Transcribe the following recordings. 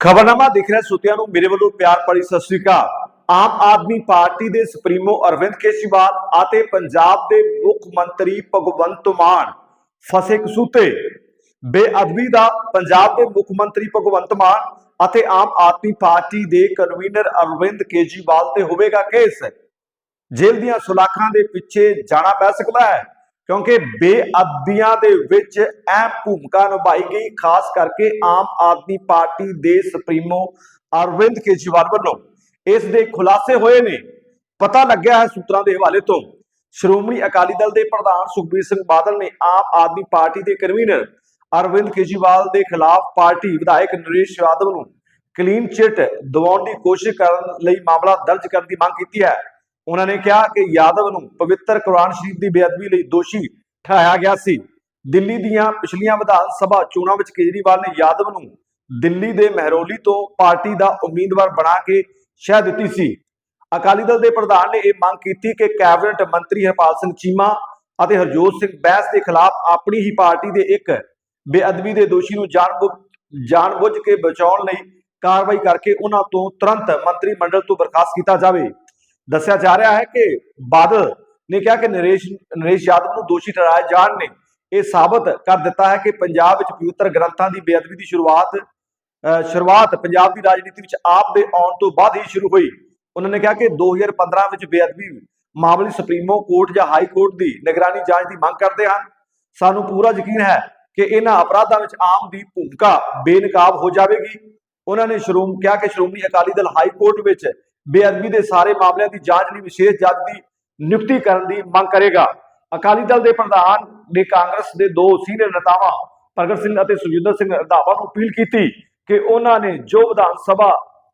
ਖਬਰਨਾਮਾ ਦੇਖ ਰਿਹਾ ਸੁਤਿਆਂ ਨੂੰ ਮੇਰੇ ਵੱਲੋਂ ਪਿਆਰ ਭਰੀ ਸਤਿ ਸ੍ਰੀ ਅਕਾਲ। ਆਮ ਆਦਮੀ ਪਾਰਟੀ ਦੇ ਸੁਪਰੀਮੋ ਅਰਵਿੰਦ ਕੇਜਰੀਵਾਲ ਅਤੇ ਪੰਜਾਬ ਦੇ ਮੁੱਖ ਮੰਤਰੀ ਭਗਵੰਤ ਮਾਨ ਫਸੇ ਕਸੂਤੇ। ਬੇਅਦਬੀ ਦਾ ਪੰਜਾਬ ਦੇ ਮੁੱਖ ਮੰਤਰੀ ਭਗਵੰਤ ਮਾਨ ਅਤੇ ਆਮ ਆਦਮੀ ਪਾਰਟੀ ਦੇ ਕਨਵੀਨਰ ਅਰਵਿੰਦ ਕੇਜਰੀਵਾਲ ਤੇ ਹੋਵੇਗਾ ਕੇਸ। ਜੇਲ੍ਹ ਦੀਆਂ ਸੁਲਾਖਾਂ ਦੇ ਪਿੱਛੇ ਜਾਣਾ ਪੈ ਸਕਦਾ ਹੈ। ਕਿਉਂਕਿ ਬੇਅਦਬੀਆਂ ਦੇ ਵਿੱਚ ਅਹਿਮ ਭੂਮਿਕਾ ਨਿਭਾਈ ਗਈ, ਖਾਸ ਕਰਕੇ ਆਮ ਆਦਮੀ ਪਾਰਟੀ ਦੇ ਸੁਪਰੀਮੋ ਅਰਵਿੰਦ ਕੇਜਰੀਵਾਲ ਵੱਲੋਂ। ਇਸ ਦੇ ਖੁਲਾਸੇ ਹੋਏ ਨੇ। ਪਤਾ ਲੱਗਿਆ ਹੈ ਸੂਤਰਾਂ ਦੇ ਹਵਾਲੇ ਤੋਂ, ਸ਼੍ਰੋਮਣੀ ਅਕਾਲੀ ਦਲ ਦੇ ਪ੍ਰਧਾਨ ਸੁਖਬੀਰ ਸਿੰਘ ਬਾਦਲ ਨੇ ਆਮ ਆਦਮੀ ਪਾਰਟੀ ਦੇ ਕਨਵੀਨਰ ਅਰਵਿੰਦ ਕੇਜਰੀਵਾਲ ਦੇ ਖਿਲਾਫ ਪਾਰਟੀ ਵਿਧਾਇਕ ਨਰੇਸ਼ ਯਾਦਵ ਨੂੰ ਕਲੀਨ ਚਿੱਟ ਦਿਵਾਉਣ ਦੀ ਕੋਸ਼ਿਸ਼ ਕਰਨ ਲਈ ਮਾਮਲਾ ਦਰਜ ਕਰਨ ਦੀ ਮੰਗ ਕੀਤੀ ਹੈ। ਉਹਨਾਂ ਨੇ ਕਿਹਾ ਕਿ ਯਾਦਵ ਨੂੰ ਪਵਿੱਤਰ ਕੁਰਾਨ ਸ਼ਰੀਫ ਦੀ ਬੇਅਦਬੀ ਲਈ ਦੋਸ਼ੀ ਠਹਿਰਾਇਆ ਗਿਆ ਸੀ। ਦਿੱਲੀ ਦੀਆਂ ਪਿਛਲੀਆਂ ਵਿਧਾਨ ਸਭਾ ਚੋਣਾਂ ਵਿੱਚ ਕੇਜਰੀਵਾਲ ਨੇ ਯਾਦਵ ਨੂੰ ਦਿੱਲੀ ਦੇ ਮਹਿਰੋਲੀ ਤੋਂ ਪਾਰਟੀ ਦਾ ਉਮੀਦਵਾਰ ਬਣਾ ਕੇ ਸ਼ਹਿ ਦਿੱਤੀ ਸੀ। ਅਕਾਲੀ ਦਲ ਦੇ ਪ੍ਰਧਾਨ ਨੇ ਇਹ ਮੰਗ ਕੀਤੀ ਕਿ ਕੈਬਨਿਟ ਮੰਤਰੀ ਹਰਪਾਲ ਸਿੰਘ ਚੀਮਾ ਅਤੇ ਹਰਜੋਤ ਸਿੰਘ ਬੈਂਸ ਦੇ ਖਿਲਾਫ ਆਪਣੀ ਹੀ ਪਾਰਟੀ ਦੇ ਇੱਕ ਬੇਅਦਬੀ ਦੇ ਦੋਸ਼ੀ ਨੂੰ ਜਾਣਬੁੱਝ ਜਾਣਬੁੱਝ ਕੇ ਬਚਾਉਣ ਲਈ ਕਾਰਵਾਈ ਕਰਕੇ ਉਹਨਾਂ ਤੋਂ ਤੁਰੰਤ ਮੰਤਰੀ ਮੰਡਲ ਤੋਂ ਬਰਖਾਸਤ ਕੀਤਾ ਜਾਵੇ। ਦੱਸਿਆ ਜਾ ਰਿਹਾ ਹੈ ਕਿ ਬਾਦਲ ਨੇ ਕਿਹਾ ਕਿ ਨਰੇਸ਼ ਨਰੇਸ਼ ਯਾਦਵ ਨੂੰ ਦੋਸ਼ੀ ਠਹਿਰਾਇਆ ਜਾਣ ਨੇ। ਇਹ ਸਾਬਤ ਕਰ ਦਿੱਤਾ ਹੈ ਕਿ ਪੰਜਾਬ ਵਿੱਚ ਪਵਿੱਤਰ ਗ੍ਰੰਥਾਂ ਦੀ ਬੇਅਦਬੀ ਦੀ ਸ਼ੁਰੂਆਤ ਸ਼ੁਰੂਆਤ ਪੰਜਾਬ ਦੀ ਰਾਜਨੀਤੀ ਵਿੱਚ ਆਪ ਦੇ ਆਉਣ ਤੋਂ ਬਾਅਦ ਹੀ ਸ਼ੁਰੂ ਹੋਈ। ਉਹਨਾਂ ਨੇ ਕਿਹਾ ਕਿ 2015 ਵਿੱਚ ਬੇਅਦਬੀ ਮਾਮਲੇ ਸੁਪਰੀਮੋ ਕੋਰਟ ਜਾਂ ਹਾਈ ਕੋਰਟ ਦੀ ਨਿਗਰਾਨੀ ਜਾਂਚ ਦੀ ਮੰਗ ਕਰਦੇ ਹਨ। ਸਾਨੂੰ ਪੂਰਾ ਯਕੀਨ ਹੈ ਕਿ ਇਹਨਾਂ ਅਪਰਾਧਾਂ ਵਿੱਚ ਆਮ ਦੀ ਭੂਮਿਕਾ ਬੇਨਕਾਬ ਹੋ ਜਾਵੇਗੀ। ਉਹਨਾਂ ਨੇ ਸ਼੍ਰੋਮ, ਕਿਹਾ ਕਿ ਸ਼੍ਰੋਮਣੀ ਅਕਾਲੀ ਦਲ ਹਾਈ ਕੋਰਟ ਵਿੱਚ ਬੇਅਦਬੀ ਦੇ ਸਾਰੇ ਮਾਮਲਿਆਂ ਦੀ ਜਾਂਚ ਲਈ ਵਿਸ਼ੇਸ਼ ਜੱਜ ਦੀ ਨਿਯੁਕਤੀ ਕਰਨ ਦੀ ਮੰਗ ਕਰੇਗਾ। ਅਕਾਲੀ ਦਲ ਦੇ ਪ੍ਰਧਾਨ ਨੇ ਕਾਂਗਰਸ ਦੇ ਦੋ ਸੀਨੀਅਰ ਨੇਤਾਵਾਂ ਪ੍ਰਗਟ ਸਿੰਘ ਅਤੇ ਸੁਖਜਿੰਦਰ ਸਿੰਘ ਰੰਧਾਵਾ ਨੂੰ ਅਪੀਲ ਕੀਤੀ ਕਿ ਉਹਨਾਂ ਨੇ ਜੋ ਵਿਧਾਨ ਸਭਾ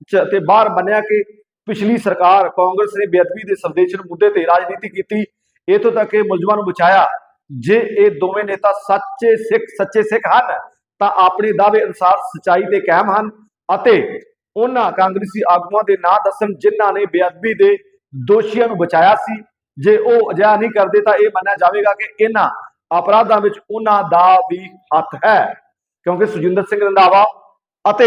ਚ ਤੇ ਬਾਹਰ ਮੰਨਿਆ ਕਿ ਪਿਛਲੀ ਸਰਕਾਰ ਕਾਂਗਰਸ ਨੇ ਬੇਅਦਬੀ ਦੇ ਸੰਦੇਸ਼ਨ ਮੁੱਦੇ ਤੇ ਰਾਜਨੀਤੀ ਕੀਤੀ, ਇਥੋਂ ਤੱਕ ਕਿ ਮੁਲਜ਼ਮਾਂ ਨੂੰ ਬਚਾਇਆ। ਜੇ ਇਹ ਦੋਵੇਂ ਨੇਤਾ ਸੱਚੇ ਸਿੱਖ ਸੱਚੇ ਸਿੱਖ ਹਨ, ਤਾਂ ਆਪਣੇ ਦਾਅਵੇ ਅਨੁਸਾਰ ਸਚਾਈ ਤੇ ਕਾਇਮ ਹਨ ਅਤੇ ਉਹਨਾਂ ਕਾਂਗਰਸੀ ਆਗੂਆਂ ਦੇ ਨਾਂ ਦੱਸਣ ਜਿਨ੍ਹਾਂ ਨੇ ਬੇਅਦਬੀ ਦੇ ਦੋਸ਼ੀਆਂ ਨੂੰ ਬਚਾਇਆ ਸੀ। ਜੇ ਉਹ ਅਜਿਹਾ ਨਹੀਂ ਕਰਦੇ ਤਾਂ ਇਹ ਮੰਨਿਆ ਜਾਵੇਗਾ ਕਿ ਇਹਨਾਂ ਅਪਰਾਧਾਂ ਵਿੱਚ ਉਹਨਾਂ ਦਾ ਵੀ ਹੱਥ ਹੈ। ਕਿਉਂਕਿ ਸੁਜਿੰਦਰ ਸਿੰਘ ਰੰਧਾਵਾ ਅਤੇ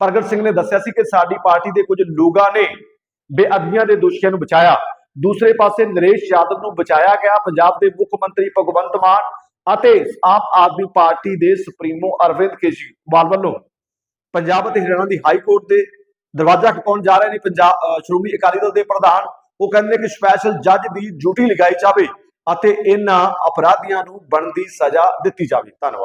ਪ੍ਰਗਟ ਸਿੰਘ ਨੇ ਦੱਸਿਆ ਸੀ ਕਿ ਸਾਡੀ ਪਾਰਟੀ ਦੇ ਕੁਝ ਲੋਕਾਂ ਨੇ ਬੇਅਦਬੀਆਂ ਦੇ ਦੋਸ਼ੀਆਂ ਨੂੰ ਬਚਾਇਆ। ਦੂਸਰੇ ਪਾਸੇ ਨਰੇਸ਼ ਯਾਦਵ ਨੂੰ ਬਚਾਇਆ ਗਿਆ। ਪੰਜਾਬ ਦੇ ਮੁੱਖ ਮੰਤਰੀ ਭਗਵੰਤ ਮਾਨ ਅਤੇ ਆਮ ਆਦਮੀ ਪਾਰਟੀ ਦੇ ਸੁਪਰੀਮੋ ਅਰਵਿੰਦ ਕੇਜਰੀਵਾਲ ਵੱਲੋਂ ਪੰਜਾਬ ਅਤੇ ਹਰਿਆਣਾ ਦੀ ਹਾਈ ਕੋਰਟ ਦੇ ਦਰਵਾਜ਼ਾ ਖਪਾਉਣ ਜਾ ਰਹੇ ਨੇ ਪੰਜਾਬ ਸ਼੍ਰੋਮਣੀ ਅਕਾਲੀ ਦਲ ਦੇ ਪ੍ਰਧਾਨ। ਉਹ ਕਹਿੰਦੇ ਨੇ ਕਿ ਸਪੈਸ਼ਲ ਜੱਜ ਦੀ ਡਿਊਟੀ ਲਗਾਈ ਜਾਵੇ ਅਤੇ ਇਹਨਾਂ ਅਪਰਾਧੀਆਂ ਨੂੰ ਬਣਦੀ ਸਜ਼ਾ ਦਿੱਤੀ ਜਾਵੇ। ਧੰਨਵਾਦ।